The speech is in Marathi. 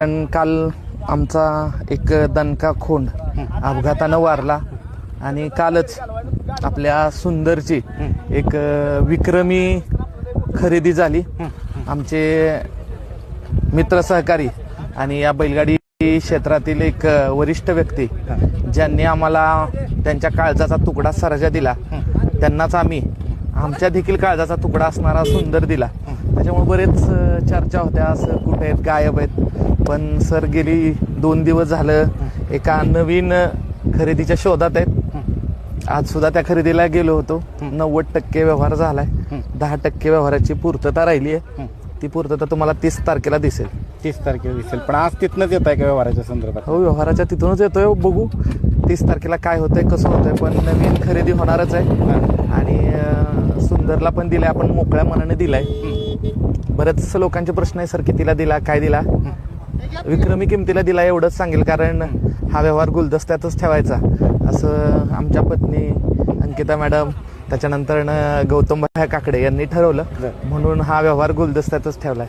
कारण काल आमचा एक दणका खोंड अपघातानं वारला आणि कालच आपल्या सुंदरची एक विक्रमी खरेदी झाली. आमचे मित्र सहकारी आणि या बैलगाडी क्षेत्रातील एक वरिष्ठ व्यक्ती ज्यांनी आम्हाला त्यांच्या काळजाचा तुकडा सरजा दिला. त्यांनाच आम्ही आमच्या देखील काळजाचा तुकडा असणारा सुंदर दिला. त्याच्यामुळे बरेच चर्चा होत्या. असं कुठे आहेत? गायब आहेत. पण सर गेली दोन दिवस झालं. एका नवीन खरेदीच्या शोधात आहेत. आज सुद्धा त्या खरेदीला गेलो होतो. नव्वद टक्के व्यवहार झालाय. दहा टक्के व्यवहाराची पूर्तता राहिली आहे. ती पूर्तता तुम्हाला तीस तारखेला दिसेल. तीस तारखेला दिसेल. पण आज तिथनंच येत आहे का व्यवहाराच्या संदर्भात? हो व्यवहाराच्या तिथूनच येतोय. बघू. तीस तारखेला काय होतंय कसं होतंय. पण नवीन खरेदी होणारच आहे. आणि अं, सुंदरला पण दिलाय आपण मोकळ्या मनाने दिलाय. बरेच लोकांचे प्रश्न आहे सर कितीला दिला? काय दिला? विक्रमी किमतीला दिला एवढंच सांगेल कारण हा व्यवहार गुलदस्त्यातच ठेवायचा. असं आमच्या पत्नी अंकिता मॅडम त्याच्यानंतर गौतम काकडे यांनी ठरवलं. म्हणून हा व्यवहार गुलदस्त्यातच ठेवलाय.